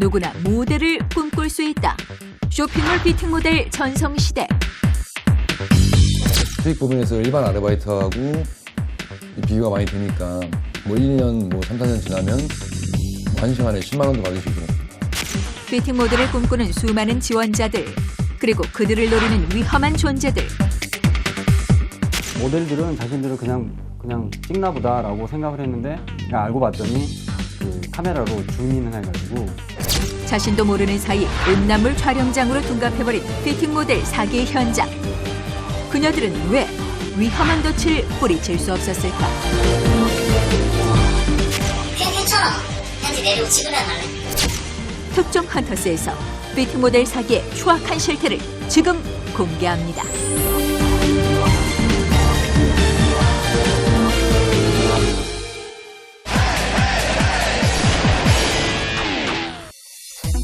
누구나 모델을 꿈꿀 수 있다. 쇼핑몰 피팅 모델 전성시대. 수익 부분에서 일반 아르바이트하고 이 비교가 많이 되니까 뭐 1년, 뭐 3, 4년 지나면 뭐한 시간에 10만 원도 받으시고 피팅 모델을 꿈꾸는 수많은 지원자들. 그리고 그들을 노리는 위험한 존재들. 모델들은 자신들을 그냥 그냥 찍나 보다라고 생각을 했는데 알고 봤더니 그 카메라로 줌인을 해가지고 자신도 모르는 사이 음란물 촬영장으로 둔갑해버린 피팅 모델 사기 현장. 그녀들은 왜 위험한 덫을 뿌리칠 수 없었을까? 그냥 괜찮아. 현지. 특종 헌터스에서 피팅 모델 사기의 추악한 실태를 지금 공개합니다.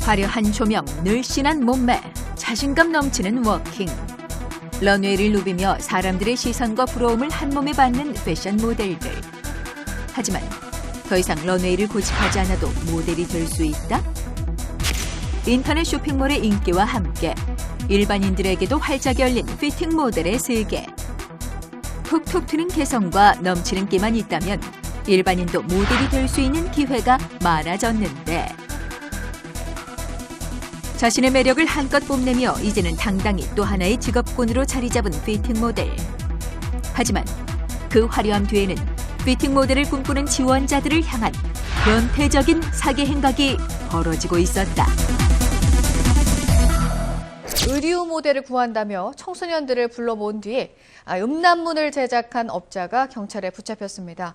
화려한 조명, 늘씬한 몸매, 자신감 넘치는 워킹. 런웨이를 누비며 사람들의 시선과 부러움을 한 몸에 받는 패션 모델들. 하지만 더 이상 런웨이를 고집하지 않아도 모델이 될 수 있다? 인터넷 쇼핑몰의 인기와 함께 일반인들에게도 활짝 열린 피팅 모델의 세계. 톡톡 튀는 개성과 넘치는 끼만 있다면 일반인도 모델이 될 수 있는 기회가 많아졌는데 자신의 매력을 한껏 뽐내며 이제는 당당히 또 하나의 직업군으로 자리 잡은 피팅 모델. 하지만 그 화려함 뒤에는 피팅 모델을 꿈꾸는 지원자들을 향한 변태적인 사기 행각이 벌어지고 있었다. 의류 모델을 구한다며 청소년들을 불러모은 뒤에 아, 음란문을 제작한 업자가 경찰에 붙잡혔습니다.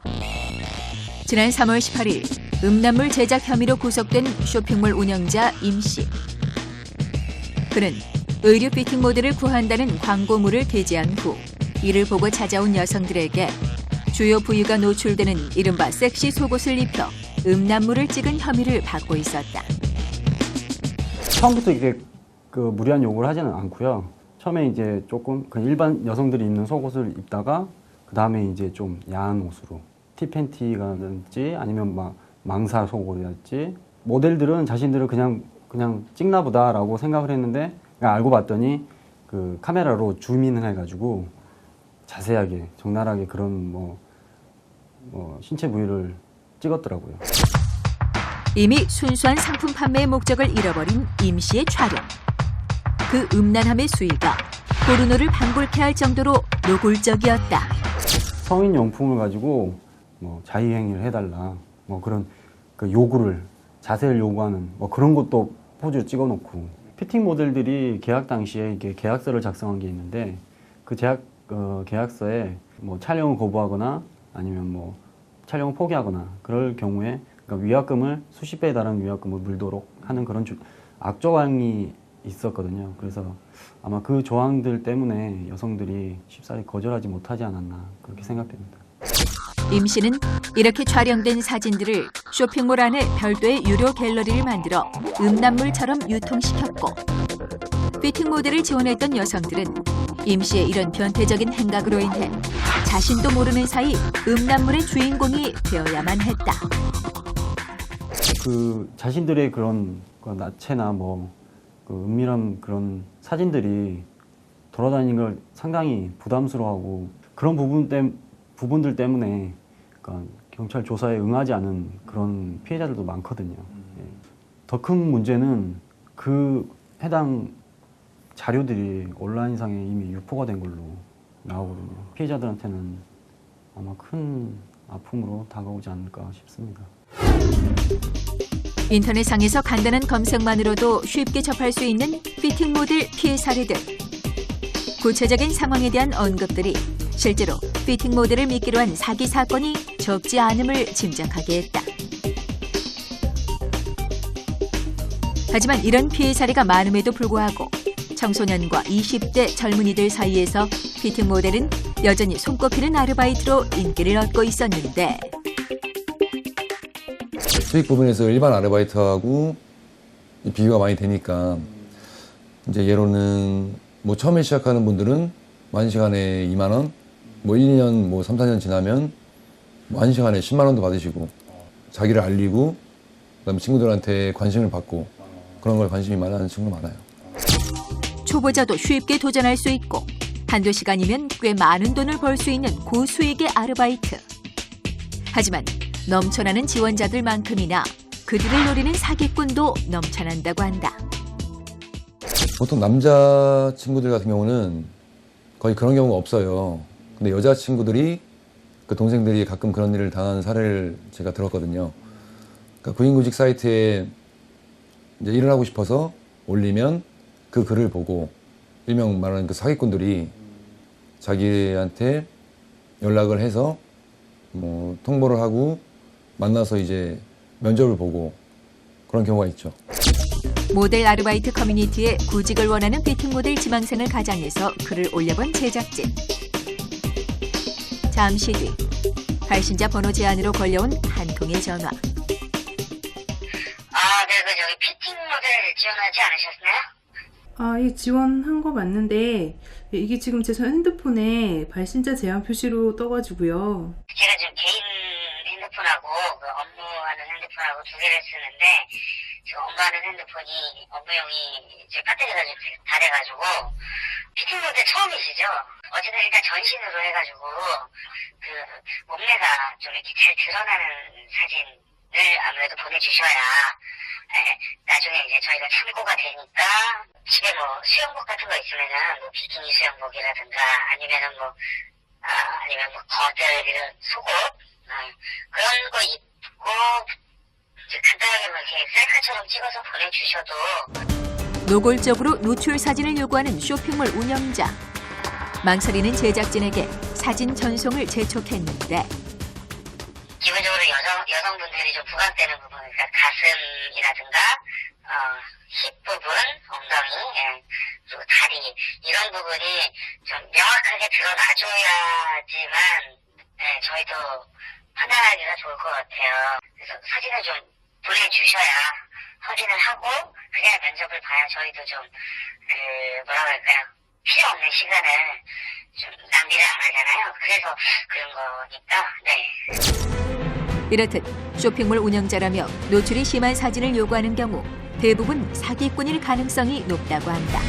지난 3월 18일 음란물 제작 혐의로 구속된 쇼핑몰 운영자 임 씨. 그는 의류 피팅 모델을 구한다는 광고물을 게재한 후 이를 보고 찾아온 여성들에게 주요 부위가 노출되는 이른바 섹시 속옷을 입혀 음란물을 찍은 혐의를 받고 있었다. 처음부터 이게 그 무리한 요구를 하지는 않고요. 처음에 이제 조금 그 일반 여성들이 입는 속옷을 입다가 그 다음에 이제 좀 야한 옷으로 티팬티라든지 아니면 막 망사 속옷이랄지 모델들은 자신들을 그냥 그냥 찍나 보다라고 생각을 했는데 알고 봤더니 그 카메라로 줌인을 해가지고 자세하게 적나라하게 그런 뭐, 뭐 신체 부위를 찍었더라고요. 이미 순수한 상품 판매의 목적을 잃어버린 임 씨의 촬영. 그 음란함의 수위가 포르노를 방불케 할 정도로 노골적이었다. 성인 용품을 가지고 뭐 자유행위를 해달라 뭐 그런 그 요구를 자세를 요구하는 뭐 그런 것도 포즈를 찍어놓고 피팅 모델들이 계약 당시에 이게 계약서를 작성한 게 있는데 그 제약 어, 계약서에 뭐 촬영을 거부하거나 아니면 뭐 촬영을 포기하거나 그럴 경우에 그러니까 위약금을 수십 배에 달하는 위약금을 물도록 하는 그런 주, 악조항이 있었거든요. 그래서 아마 그 조항들 때문에 여성들이 쉽사리 거절하지 못하지 않았나 그렇게 생각됩니다. 임 씨는 이렇게 촬영된 사진들을 쇼핑몰 안에 별도의 유료 갤러리를 만들어 음란물처럼 유통시켰고 피팅 모델을 지원했던 여성들은 임 씨의 이런 변태적인 행각으로 인해 자신도 모르는 사이 음란물의 주인공이 되어야만 했다. 그 자신들의 그런 그 나체나 뭐 그 은밀한 그런 사진들이 돌아다니는 걸 상당히 부담스러워하고 그런 부분 때 부분들 때문에 그러니까 경찰 조사에 응하지 않은 그런 피해자들도 많거든요. 더큰 문제는 그 해당 자료들이 온라인상에 이미 유포가 된 걸로 나오거든요. 피해자들한테는 아마 큰 아픔으로 다가오지 않을까 싶습니다. 인터넷상에서 간단한 검색만으로도 쉽게 접할 수 있는 피팅 모델 피해 사례들. 구체적인 상황에 대한 언급들이 실제로 피팅 모델을 미끼로 한 사기 사건이 적지 않음을 짐작하게 했다. 하지만 이런 피해 사례가 많음에도 불구하고 청소년과 20대 젊은이들 사이에서 피팅 모델은 여전히 손꼽히는 아르바이트로 인기를 얻고 있었는데 수익 부분에서 일반 아르바이트하고 이 비교가 많이 되니까 이제 예로는 뭐 처음에 시작하는 분들은 뭐한 시간에 2만 원, 뭐 1년, 뭐 3, 4년 지나면 뭐한 시간에 10만 원도 받으시고 자기를 알리고 그다음에 친구들한테 관심을 받고 그런 걸 관심이 많은 친구가 많아요. 초보자도 쉽게 도전할 수 있고 한두 시간이면 꽤 많은 돈을 벌 수 있는 고수익의 아르바이트. 하지만 넘쳐나는 지원자들만큼이나 그들을 노리는 사기꾼도 넘쳐난다고 한다. 보통 남자 친구들 같은 경우는 거의 그런 경우가 없어요. 근데 여자 친구들이 그 동생들이 가끔 그런 일을 당한 사례를 제가 들었거든요. 그러니까 구인구직 사이트에 이제 일을 하고 싶어서 올리면 그 글을 보고 일명 말하는 그 사기꾼들이 자기한테 연락을 해서 뭐 통보를 하고 만나서 이제 면접을 보고 그런 경우가 있죠. 모델 아르바이트 커뮤니티에 구직을 원하는 피팅 모델 지망생을 가장해서 글을 올려본 제작진. 잠시 뒤 발신자 번호 제안으로 걸려온 한 통의 전화. 아, 네, 그 저기 피팅 모델 지원하지 않으셨나요? 아, 예, 지원한 거 맞는데, 예, 이게 지금 제 핸드폰에 발신자 제한 표시로 떠가지고요. 제가 지금 개인 핸드폰하고 그 업무하는 핸드폰하고 두 개를 쓰는데 업무하는 핸드폰이 업무용이 제 배터리가 좀다 돼가지고 피팅 모델 처음이시죠? 어쨌든 일단 전신으로 해가지고 그 몸매가 좀 이렇게 잘 드러나는 사진을 아무래도 보내주셔야 예, 나중에 이제 저희가 참고가 되니까 집에 뭐 수영복 같은 거 있으면은 뭐 비키니 수영복이라든가 아니면은 뭐 아, 아니면 뭐 거들 이런 속옷 어, 그런 거 입고 이제 간단하게 뭐 이렇게 셀카처럼 찍어서 보내주셔도 노골적으로 노출 사진을 요구하는 쇼핑몰 운영자. 망설이는 제작진에게 사진 전송을 재촉했는데 기본적으로 여성 여성분들이 좀 부각되는 부분, 그러니까 가슴이라든가 어, 힙 부분, 엉덩이, 예, 그리고 다리 이런 부분이 좀 명확하게 드러나줘야지만 예, 저희도 판단하기가 좋을 것 같아요. 그래서 사진을 좀 보내주셔야 확인을 하고 그래야 면접을 봐야 저희도 좀 그 뭐라 그럴까요? 필요 없는 시간을 좀 낭비를 안 하잖아요. 그래서 그런 거니까 네. 이렇듯 쇼핑몰 운영자라며 노출이 심한 사진을 요구하는 경우 대부분 사기꾼일 가능성이 높다고 한다.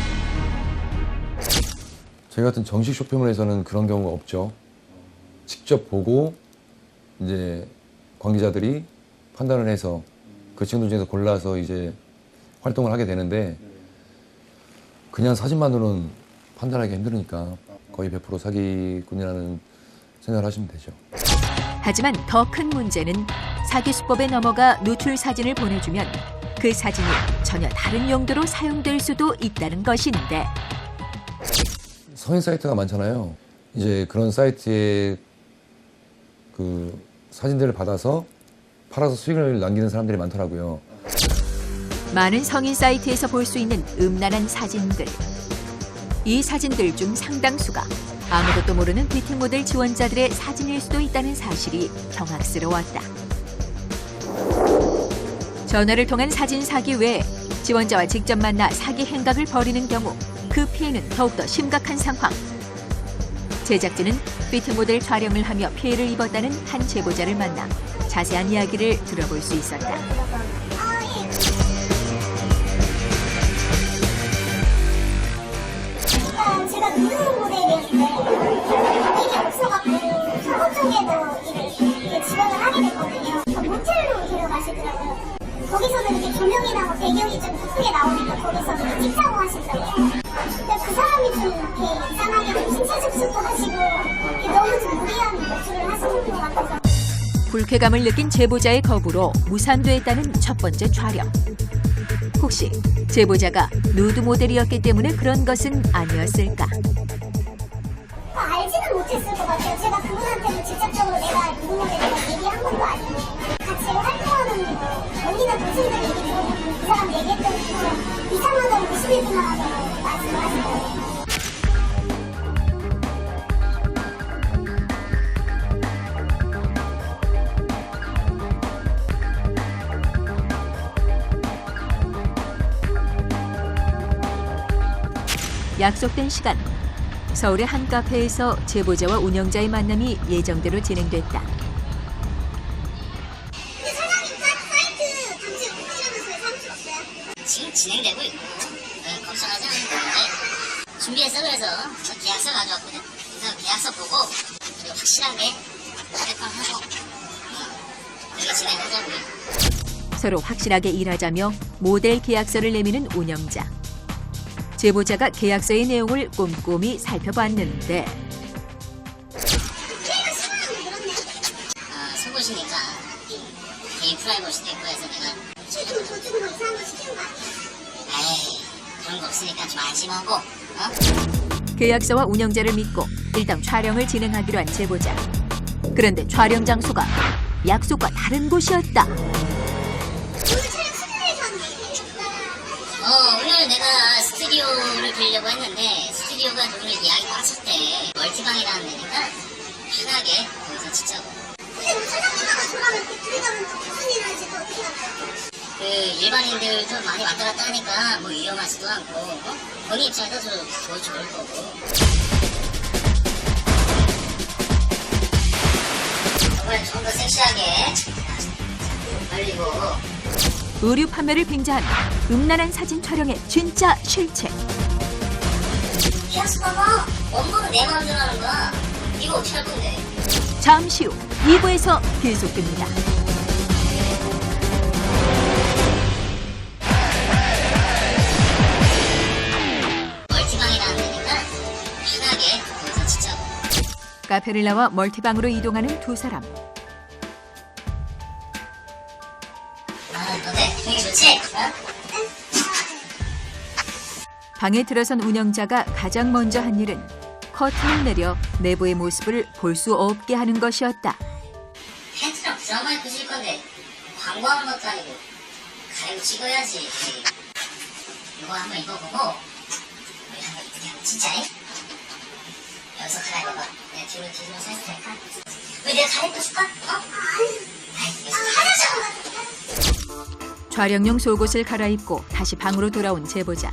저희 같은 정식 쇼핑몰에서는 그런 경우가 없죠. 직접 보고 이제 관계자들이 판단을 해서 그 친구들 중에서 골라서 이제 활동을 하게 되는데 그냥 사진만으로는 판단하기 힘드니까 거의 100% 사기꾼이라는 생각을 하시면 되죠. 하지만 더 큰 문제는 사기 수법에 넘어가 노출 사진을 보내주면 그 사진이 전혀 다른 용도로 사용될 수도 있다는 것인데 성인 사이트가 많잖아요. 이제 그런 사이트에 그 사진들을 받아서 팔아서 수익을 남기는 사람들이 많더라고요. 많은 성인 사이트에서 볼 수 있는 음란한 사진들. 이 사진들 중 상당수가 아무것도 모르는 뷰티 모델 지원자들의 사진일 수도 있다는 사실이 경악스러웠다. 전화를 통한 사진 사기 외에 지원자와 직접 만나 사기 행각을 벌이는 경우 그 피해는 더욱더 심각한 상황. 제작진은 뷰티 모델 촬영을 하며 피해를 입었다는 한 제보자를 만나 자세한 이야기를 들어볼 수 있었다. 제가 누르는 모델이었는데 일이 없어갖고 서울 쪽에도 이렇게 지원을 하게 됐거든요. 모텔로 데려가시더라고요. 거기서는 이렇게 조명이나 뭐 배경이 좀 이쁘게 나오니까 거기서 찍자고 하시더라고요. 이렇게 이상하게 좀 신체 접촉도 하시고 너무 좀 무리한 노출을 하시는 것 같아서 불쾌감을 느낀 제보자의 거부로 무산됐다는 첫 번째 촬영. 혹시 제보자가 누드 모델이었기 때문에 그런 것은 아니었을까? 아, 알지는 못했을 것 같아요. 제가 그분한테는 직접적으로 내가 누구 모델이라고 얘기한 것도 아니고 같이 활동하는 뭐 언니나 동생들 얘 약속된 시간 서울의 한 카페에서 제보자와 운영자의 만남이 예정대로 진행됐다. 근데 사장님 사- 사이트 잠시 지금 진행되고 있고 네, 걱정하지 않는 건데 준비했어 그래서 저 계약서 가져왔거든 그래서 계약서 보고 그리고 확실하게 휴대폰 하고 어, 진행하자고요 서로 확실하게 일하자며 모델 계약서를 내미는 운영자. 제보자가 계약서의 내용을 꼼꼼히 살펴봤는데 아, 속옷이니까 개인 프라이버시도 있고 해서 내가 최근 더 주고 뭐 이상한 거 시키는 거 아니에요? 에이 그런 거 없으니까 좀 안심하고 어? 계약서와 운영자를 믿고 일단 촬영을 진행하기로 한 제보자. 그런데 촬영 장소가 약속과 다른 곳이었다. 스튜디오를 빌려고 했는데 스튜디오가 오늘 예약이 빠졌대. 멀티방이라는 데니까 편하게 거기서 찍자고. 근데 뭐 사장님하고 저랑 또 무슨 일을 또 어떻게? 그 일반인들도 많이 왔다 갔다 하니까 뭐 위험하지도 않고 어? 본인 입장에서 더 좋을 거고. 이번엔 좀 더 섹시하게. 걸리고 의류 판매를 빙자한 음란한 사진 촬영의 진짜 실체. 봐봐 원본은 내 마음대로 하는 거야 이거 어떻게 할 건데 잠시 후 2부에서 계속됩니다. 멀티방이라는 데니까 편하게 거기서 찍자고 카페를 나와 멀티방으로 이동하는 두 사람. 어? 방에 들어선 운영자가 가장 먼저 한 일은 커튼을 내려 내부의 모습을 볼 수 없게 하는 것이었다. 팬티랑 드라마 입고 실 건데 광고하는 것도 아니고 가리고 찍어야지 이거 한번 입어보고 우리 한번 이쁘게 한번 진짜 해? 여기서 갈아입어봐 내가 뒤로 뒤로 살살 할까? 우리 내가 갈아입고 줄까? 어? 아이 여기서 갈아입자 촬영용 속옷을 갈아입고 다시 방으로 돌아온 제보자.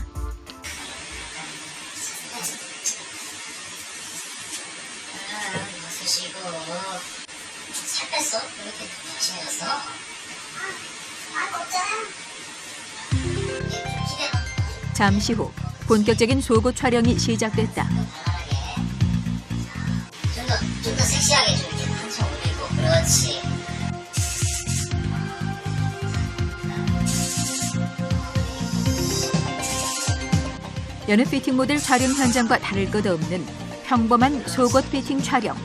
잠시 후 본격적인 속옷 촬영이 시작됐다. 좀 더, 좀더 섹시하게 좀 이렇게 한참 올리고, 그렇지. 여느 피팅 모델 촬영 현장과 다를 것 없는 평범한 속옷 피팅 촬영.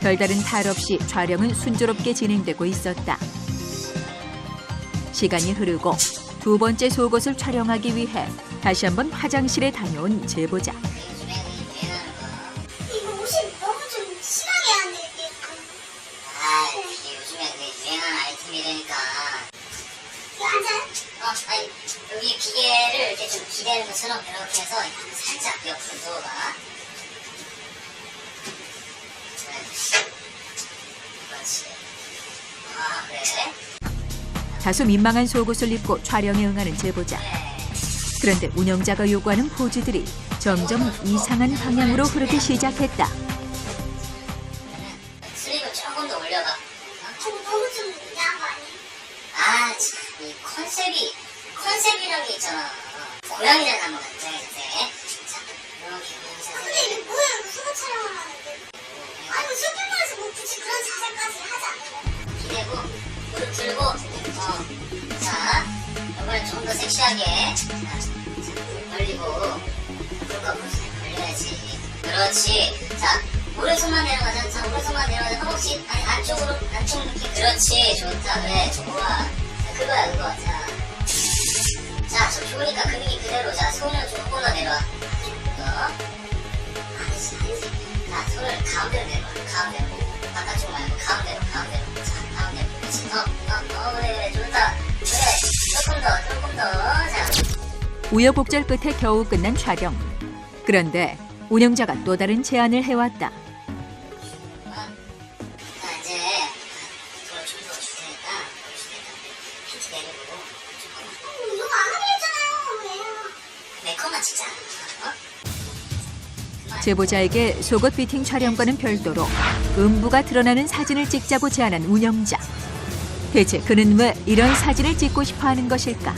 별다른 탈 없이 촬영은 순조롭게 진행되고 있었다. 시간이 흐르고 두 번째 속옷을 촬영하기 위해 다시 한번 화장실에 다녀온 제보자. 다소 민망한 속옷을 입고 촬영에 응하는 제보자. 그런데 운영자가 요구하는 포즈들이 점점 이상한 방향으로 흐르기 시작했다. 슬립을 조금 더 올려봐. 너무 좀 야한 거 아니에요? 아, 참, 이 컨셉이, 컨셉이라는 게 있잖아. 고양이 자세 한번 자세. 자, 이렇게 아. 근데 이게 뭐야? 이거 수고 촬영을 하는데. 아니, 뭐 쇼핑몰에서 뭐 굳이 그런 자세까지 하지 않아요? 기대고, 무릎 들고, 어. 자, 이번엔 좀 더 섹시하게. 자, 자, 벌리고, 무릎 사이 벌려야지. 그렇지. 자, 오른손만 내려가자. 자, 오른손만 내려가자. 허벅지, 아니, 안쪽으로, 안쪽 느낌. 그렇지. 좋다. 그래, 좋아. 자, 그거야, 그거. 자. 자, 저 좋으니까 근육이 그대로. 자, 손을 조금 더 내려와. 조금 더. 아니지, 아니지. 자, 손을 가운데로 내려와. 가운데로. 바깥쪽 말고 가운데로, 가운데로. 조금 더, 조금 더. 자. 우여곡절 끝에 겨우 끝난 촬영. 그런데 운영자가 또 다른 제안을 해왔다. 그만. 제보자에게 속옷 피팅 촬영과는 별도로 음부가 드러나는 사진을 찍자고 제안한 운영자. 대체 그는 왜 이런 사진을 찍고 싶어 하는 것일까?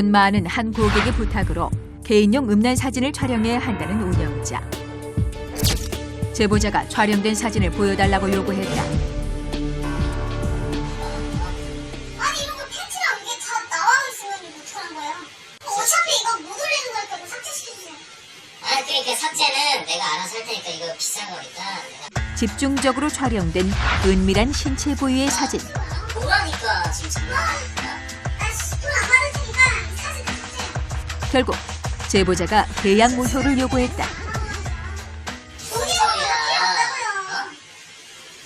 돈 많은 한 고객의 부탁으로 개인용 음란 사진을 촬영해야 한다는 운영자. 제보자가 촬영된 사진을 보여달라고 요구했다. 아니 이런 거 팬티랑 이게 다 나와 있으면 뭐 어떡하는 거예요? 어차피 이거 못 올리는 걸 거고 삭제시켜주세요. 아 그러니까 삭제는 내가 알아서 할 테니까 이거 비싼 거니까 내가 집중적으로 촬영된 은밀한 신체 부위의 사진. 결국 제보자가 계약 무효를 요구했다.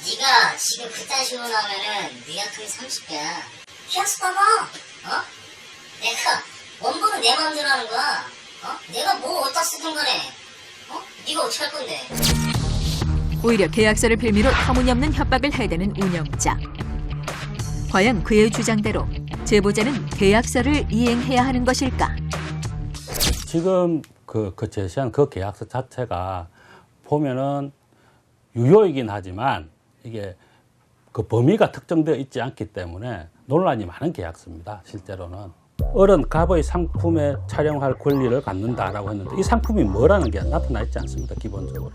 네가 지금 그딴 식으로 나오면은 위약금이 30배야. 계약서 봐봐. 어? 내가 원본은 내 마음대로 하는 거야. 어? 내가 뭐 어디다 쓰든 간에. 어? 네가 어떻게 할 건데? 오히려 계약서를 빌미로 터무니없는 협박을 해대는 운영자. 과연 그의 주장대로 제보자는 계약서를 이행해야 하는 것일까? 지금 그, 그 제시한 그 계약서 자체가 보면은 유효이긴 하지만 이게 그 범위가 특정되어 있지 않기 때문에 논란이 많은 계약서입니다. 실제로는. 어른 갑의 상품에 촬영할 권리를 갖는다라고 했는데 이 상품이 뭐라는 게 나타나 있지 않습니다. 기본적으로.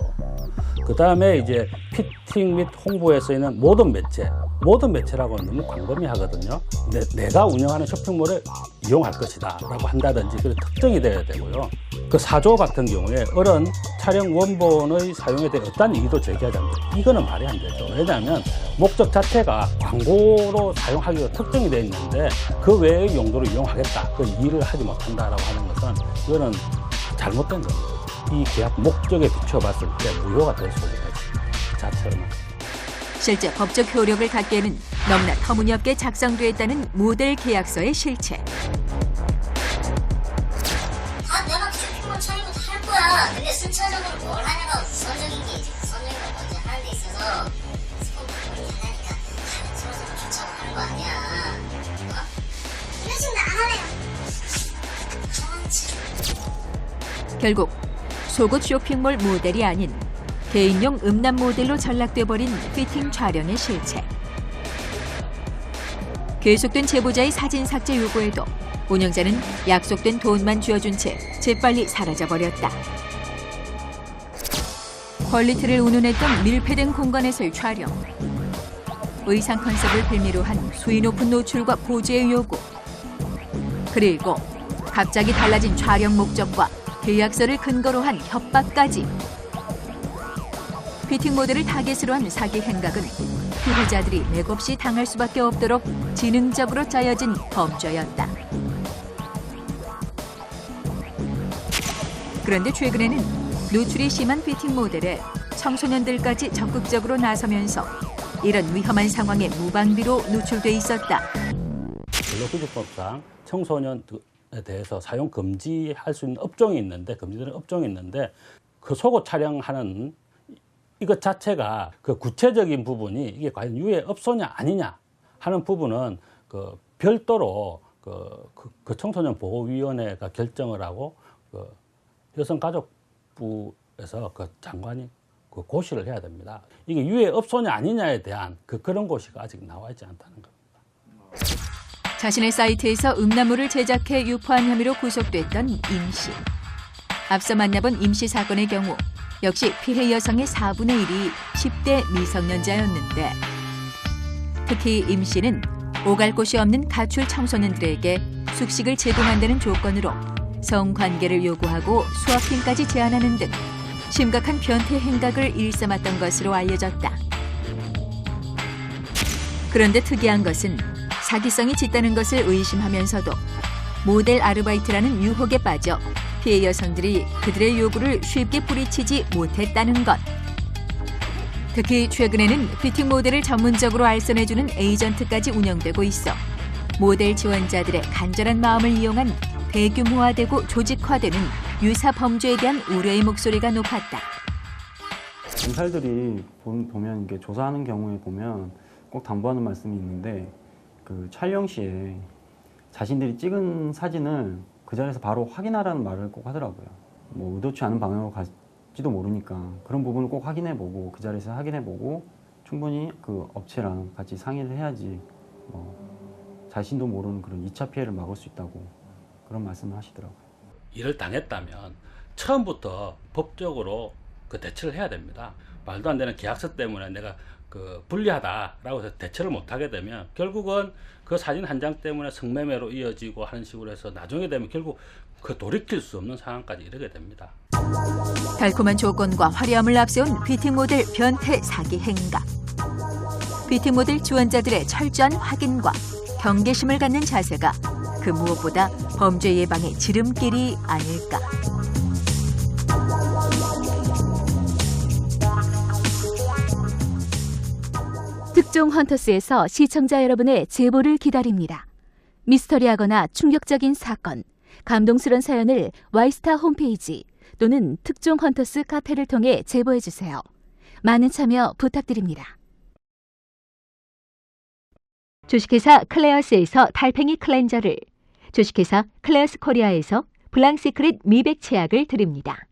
그 다음에 이제 피팅 및 홍보에 쓰이는 모든 매체, 모든 매체라고 너무 광범위하거든요. 내, 내가 운영하는 쇼핑몰에 이용할 것이다 라고 한다든지 그 특정이 돼야 되고요. 그 사조 같은 경우에 어른 촬영 원본의 사용에 대해 어떠한 이의도 제기하지 않는다. 이거는 말이 안 되죠. 왜냐하면 목적 자체가 광고로 사용하기로 특정이 되어 있는데 그 외의 용도로 이용하겠다. 그 이의를 하지 못한다라고 하는 것은 이거는 잘못된 겁니다. 이 계약 목적에 비춰봤을 때 무효가 될 수가 있습니다. 그 자체로는. 실제 법적 효력을 갖기에는 너무나 터무니없게 작성되었다는 모델 계약서의 실체. 다 내가 쇼핑몰 차리고 다할 거야. 근데 순차적으로 뭘 하냐가 우선적인 게 이제 우선적인 걸 먼저 하는 데 있어서 스폰서를 하니까 서로 서로 좋자고 하는 거 아니야. 어? 이런 식으로 안 할래요. 아, 참. 결국 속옷 쇼핑몰 모델이 아닌 개인용 음란 모델로 전락돼 버린 피팅 촬영의 실체. 계속된 제보자의 사진 삭제 요구에도 운영자는 약속된 돈만 쥐어준 채 재빨리 사라져 버렸다. 퀄리티를 운운했던 밀폐된 공간에서의 촬영. 의상 컨셉을 빌미로 한 수위 높은 노출과 고지의 요구. 그리고 갑자기 달라진 촬영 목적과 계약서를 근거로 한 협박까지. 피팅 모델을 타겟으로 한 사기 행각은 피해자들이 맥없이 당할 수밖에 없도록 지능적으로 짜여진 범죄였다. 그런데 최근에는 노출이 심한 피팅 모델에 청소년들까지 적극적으로 나서면서 이런 위험한 상황에 무방비로 노출돼 있었다. 근로기준법상 청소년에 대해서 사용 금지할 수 있는 업종이 있는데 금지되는 업종이 있는데 그 속옷 촬영하는 이것 자체가 그 구체적인 부분이 이게 과연 유해 업소냐 아니냐 하는 부분은 그 별도로 그, 그, 그 청소년 보호위원회가 결정을 하고 그 여성가족부에서 그 장관이 그 고시를 해야 됩니다. 이게 유해 업소냐 아니냐에 대한 그 그런 고시가 아직 나와 있지 않다는 겁니다. 자신의 사이트에서 음란물을 제작해 유포한 혐의로 구속됐던 임 씨. 앞서 만나본 임씨 사건의 경우 역시 피해 여성의 4분의 1이 10대 미성년자였는데 특히 임 씨는 오갈 곳이 없는 가출 청소년들에게 숙식을 제공한다는 조건으로 성관계를 요구하고 수학행까지 제안하는 등 심각한 변태 행각을 일삼았던 것으로 알려졌다. 그런데 특이한 것은 사기성이 짙다는 것을 의심하면서도 모델 아르바이트라는 유혹에 빠져 피해 여성들이 그들의 요구를 쉽게 뿌리치지 못했다는 것. 특히 최근에는 피팅 모델을 전문적으로 알선해주는 에이전트까지 운영되고 있어 모델 지원자들의 간절한 마음을 이용한 대규모화되고 조직화되는 유사 범죄에 대한 우려의 목소리가 높았다. 검찰들이 보- 보면 이게 조사하는 경우에 보면 꼭 당부하는 말씀이 있는데 그 촬영 시에 자신들이 찍은 사진을 그 자리에서 바로 확인하라는 말을 꼭 하더라고요. 뭐 의도치 않은 방향으로 갈지도 모르니까 그런 부분을 꼭 확인해보고 그 자리에서 확인해보고 충분히 그 업체랑 같이 상의를 해야지 뭐 자신도 모르는 그런 2차 피해를 막을 수 있다고 그런 말씀을 하시더라고요. 일을 당했다면 처음부터 법적으로 그 대처를 해야 됩니다. 말도 안 되는 계약서 때문에 내가 그 불리하다라고 해서 대처를 못 하게 되면 결국은 그 사진 한 장 때문에 성매매로 이어지고 하는 식으로 해서 나중에 되면 결국 그 돌이킬 수 없는 상황까지 이르게 됩니다. 달콤한 조건과 화려함을 앞세운 뷰티 모델 변태 사기 행각. 뷰티 모델 지원자들의 철저한 확인과 경계심을 갖는 자세가 그 무엇보다 범죄 예방의 지름길이 아닐까. 특종 헌터스에서 시청자 여러분의 제보를 기다립니다. 미스터리하거나 충격적인 사건, 감동스러운 사연을 와이스타 홈페이지 또는 특종 헌터스 카페를 통해 제보해 주세요. 많은 참여 부탁드립니다. 주식회사 클레어스에서 달팽이 클렌저를, 주식회사 클레어스 코리아에서 블랑시크릿 미백 치약을 드립니다.